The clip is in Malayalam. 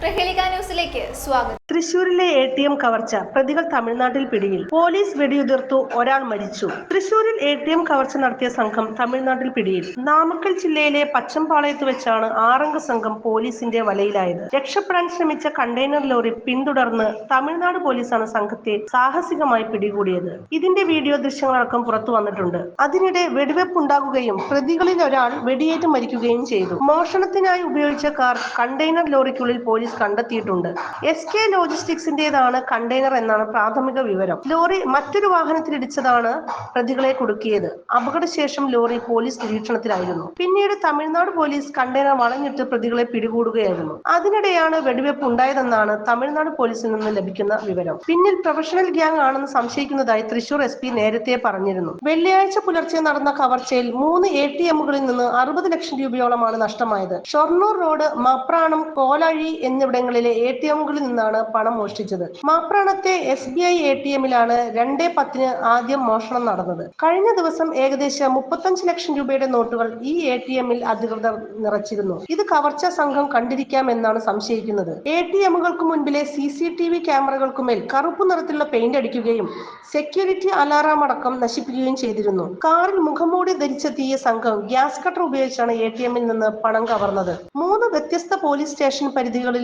സ്വാഗതം. തൃശൂരിലെ എ ടി എം കവർച്ച പ്രതികൾ തമിഴ്നാട്ടിൽ പിടിയിൽ. പോലീസ് വെടിയുതിർത്തു ഒരാൾ മരിച്ചു. തൃശൂരിൽ എ ടി എം കവർച്ച നടത്തിയ സംഘം തമിഴ്നാട്ടിൽ പിടിയിൽ. നാമക്കൽ ജില്ലയിലെ പച്ചമ്പാളയത്ത് വെച്ചാണ് ആറംഗ സംഘം പോലീസിന്റെ വലയിലായത്. രക്ഷപ്പെടാൻ ശ്രമിച്ച കണ്ടെയ്നർ ലോറി പിന്തുടർന്ന് തമിഴ്നാട് പോലീസാണ് സംഘത്തെ സാഹസികമായി പിടികൂടിയത്. ഇതിന്റെ വീഡിയോ ദൃശ്യങ്ങളടക്കം പുറത്തു വന്നിട്ടുണ്ട്. അതിനിടെ വെടിവെപ്പുണ്ടാകുകയും പ്രതികളിൽ ഒരാൾ വെടിയേറ്റ് മരിക്കുകയും ചെയ്തു. മോഷണത്തിനായി ഉപയോഗിച്ച കാർ കണ്ടെയ്നർ ലോറിക്കുള്ളിൽ പോലീസ് കണ്ടെത്തിയിട്ടുണ്ട്. എസ് കെ ലോജിസ്റ്റിക്സിന്റേതാണ് കണ്ടെയ്നർ എന്നാണ് പ്രാഥമിക വിവരം. ലോറി മറ്റൊരു വാഹനത്തിലിടിച്ചതാണ് പ്രതികളെ കുടുക്കിയത്. അപകടശേഷം ലോറി പോലീസ് നിരീക്ഷണത്തിലായിരുന്നു. പിന്നീട് തമിഴ്നാട് പോലീസ് കണ്ടെയ്നർ വളഞ്ഞിട്ട് പ്രതികളെ പിടികൂടുകയായിരുന്നു. അതിനിടെയാണ് വെടിവെപ്പ് ഉണ്ടായതെന്നാണ് തമിഴ്നാട് പോലീസിൽ നിന്ന് ലഭിക്കുന്ന വിവരം. പിന്നിൽ പ്രൊഫഷണൽ ഗ്യാങ് ആണെന്ന് സംശയിക്കുന്നതായി തൃശൂർ എസ് പി നേരത്തെ പറഞ്ഞിരുന്നു. വെള്ളിയാഴ്ച പുലർച്ചെ നടന്ന കവർച്ചയിൽ മൂന്ന് എ ടി എമ്മുകളിൽ നിന്ന് അറുപത് ലക്ഷം രൂപയോളമാണ് നഷ്ടമായത്. ഷൊർണൂർ റോഡ് മപ്രാണം കോലാഴി എന്നിവിടങ്ങളിലെ എ ടി എമ്മുകളിൽ നിന്നാണ് പണം മോഷ്ടിച്ചത്. മാപ്രാണത്തെ S B I A T എമ്മിലാണ് രണ്ടേ പത്തിന് ആദ്യം മോഷണം നടന്നത്. കഴിഞ്ഞ ദിവസം ഏകദേശം മുപ്പത്തഞ്ച് ലക്ഷം രൂപയുടെ നോട്ടുകൾ ഈ എ ടി എമ്മിൽ അധികൃതർ നിറച്ചിരുന്നു. ഇത് കവർച്ചാ സംഘം കണ്ടിരിക്കാമെന്നാണ് സംശയിക്കുന്നത്. എ ടി എമ്മുകൾക്ക് മുൻപിലെ സി സി ടി വി ക്യാമറകൾക്കുമേൽ കറുപ്പ് നിറത്തിലുള്ള പെയിന്റ് അടിക്കുകയും സെക്യൂരിറ്റി അലാറാം അടക്കം നശിപ്പിക്കുകയും ചെയ്തിരുന്നു. കാറിൽ മുഖംമൂടി ധരിച്ചെത്തിയ സംഘം ഗ്യാസ് കട്ടർ ഉപയോഗിച്ചാണ് എ ടി എമ്മിൽ നിന്ന് പണം കവർന്നത്. മൂന്ന് വ്യത്യസ്ത പോലീസ് സ്റ്റേഷൻ